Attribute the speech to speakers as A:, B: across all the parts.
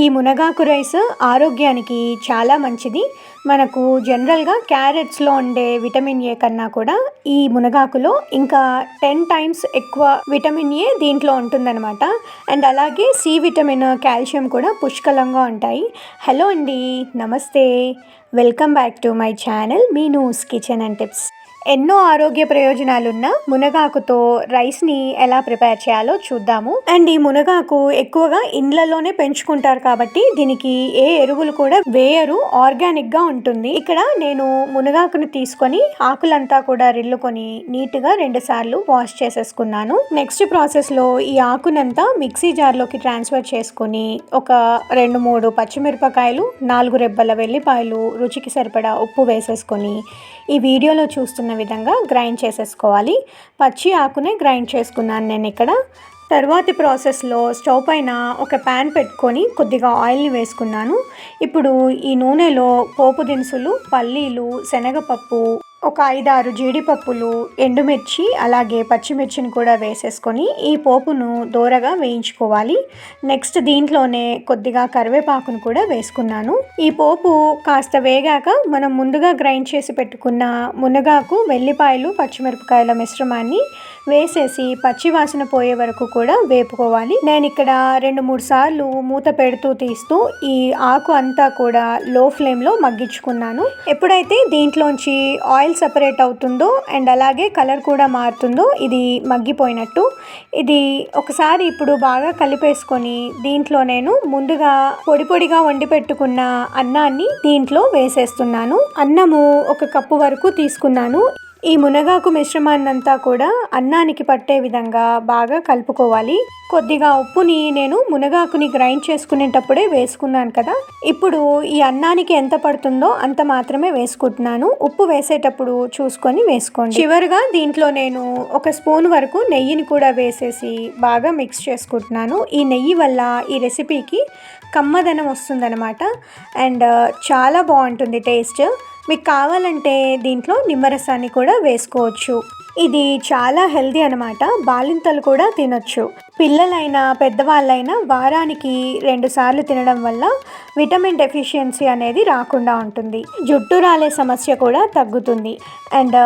A: ఈ మునగాకు రైస్ ఆరోగ్యానికి చాలా మంచిది. మనకు జనరల్గా క్యారెట్స్లో ఉండే విటమిన్ ఏ కన్నా కూడా ఈ మునగాకులో ఇంకా టెన్ టైమ్స్ ఎక్కువ విటమిన్ ఏ దీంట్లో ఉంటుందన్నమాట. అండ్ అలాగే సి విటమిన్ కాల్షియం కూడా పుష్కలంగా ఉంటాయి. హలో అండి namaste. Welcome back to my channel me news kitchen and tips. ఎన్నో ఆరోగ్య ప్రయోజనాలున్న మునగాకుతో రైస్ని ఎలా ప్రిపేర్ చేయాలో చూద్దాము. అండ్ ఈ మునగాకు ఎక్కువగా ఇండ్లలోనే పెంచుకుంటారు కాబట్టి దీనికి ఏ ఎరువులు కూడా వేయరు ఆర్గానిక్గా ఉంటుంది. ఇక్కడ నేను మునగాకును తీసుకొని ఆకులంతా కూడా రిల్లుకొని నీట్గా రెండు సార్లు వాష్ చేసేసుకున్నాను. నెక్స్ట్ ప్రాసెస్లో ఈ ఆకునంతా మిక్సీ జార్లోకి ట్రాన్స్ఫర్ చేసుకొని ఒక రెండు మూడు పచ్చిమిరపకాయలు నాలుగు రెబ్బల వెల్లిపాయలు రుచికి సరిపడా ఉప్పు వేసేసుకొని ఈ వీడియోలో చూస్తున్న విధంగా గ్రైండ్ చేసేసుకోవాలి. పచ్చి ఆకునే గ్రైండ్ చేసుకున్నాను నేను ఇక్కడ. తర్వాతి ప్రాసెస్లో స్టవ్ పైన ఒక ప్యాన్ పెట్టుకొని కొద్దిగా ఆయిల్ని వేసుకున్నాను. ఇప్పుడు ఈ నూనెలో పోపు దినుసులు పల్లీలు శనగపప్పు ఒక ఐదారు జీడిపప్పులు ఎండుమిర్చి అలాగే పచ్చిమిర్చిని కూడా వేసేసుకొని ఈ పోపును దోరగా వేయించుకోవాలి. నెక్స్ట్ దీంట్లోనే కొద్దిగా కరివేపాకును కూడా వేసుకున్నాను. ఈ పోపు కాస్త వేగాక మనం ముందుగా గ్రైండ్ చేసి పెట్టుకున్న మునగాకు వెల్లిపాయలు పచ్చిమిరపకాయల మిశ్రమాన్ని వేసేసి పచ్చి వాసన పోయే వరకు కూడా వేపుకోవాలి. నేను ఇక్కడ రెండు మూడు సార్లు మూత పెడుతూ తీస్తూ ఈ ఆకు అంతా కూడా లో ఫ్లేమ్లో మగ్గించుకున్నాను. ఎప్పుడైతే దీంట్లోంచి ఆయిల్ సపరేట్ అవుతుందో అండ్ అలాగే కలర్ కూడా మారుతుందో ఇది మగ్గిపోయినట్టు. ఇది ఒకసారి ఇప్పుడు బాగా కలిపేసుకొని దీంట్లో నేను ముందుగా పొడి పొడిగా వండి పెట్టుకున్న అన్నాన్ని దీంట్లో వేసేస్తున్నాను. అన్నము ఒక కప్పు వరకు తీసుకున్నాను. ఈ మునగాకు మిశ్రమాన్నంతా కూడా అన్నానికి పట్టే విధంగా బాగా కలుపుకోవాలి. కొద్దిగా ఉప్పుని నేను మునగాకుని గ్రైండ్ చేసుకునేటప్పుడే వేసుకున్నాను కదా. ఇప్పుడు ఈ అన్నానికి ఎంత పడుతుందో అంత మాత్రమే వేసుకుంటున్నాను. ఉప్పు వేసేటప్పుడు చూసుకొని వేసుకోండి. చివరిగా దీంట్లో నేను ఒక స్పూన్ వరకు నెయ్యిని కూడా వేసేసి బాగా మిక్స్ చేసుకుంటున్నాను. ఈ నెయ్యి వల్ల ఈ రెసిపీకి కమ్మదనం వస్తుందన్నమాట. అండ్ చాలా బాగుంటుంది టేస్ట్. మీకు కావాలంటే దీంట్లో నిమ్మరసాన్ని కూడా వేసుకోవచ్చు. ఇది చాలా హెల్దీ అనమాట బాలింతలు కూడా తినొచ్చు. పిల్లలైనా పెద్దవాళ్ళైనా వారానికి రెండు సార్లు తినడం వల్ల విటమిన్ డెఫిషియన్సీ అనేది రాకుండా ఉంటుంది. జుట్టు రాలే సమస్య కూడా తగ్గుతుంది. అండ్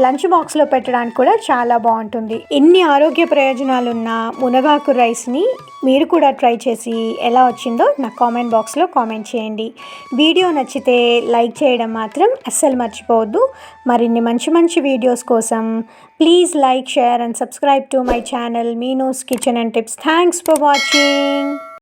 A: లంచ్ బాక్స్లో పెట్టడానికి కూడా చాలా బాగుంటుంది. ఇన్ని ఆరోగ్య ప్రయోజనాలున్న మునగాకు రైస్ని మీరు కూడా ట్రై చేసి ఎలా వచ్చిందో నా కామెంట్ బాక్స్లో కామెంట్ చేయండి. వీడియో నచ్చితే లైక్ చేయడం మాత్రం అస్సలు మర్చిపోవద్దు. మరిన్ని మంచి మంచి వీడియోస్ కోసం please like share and subscribe to my channel Meenu's kitchen and tips. Thanks for watching.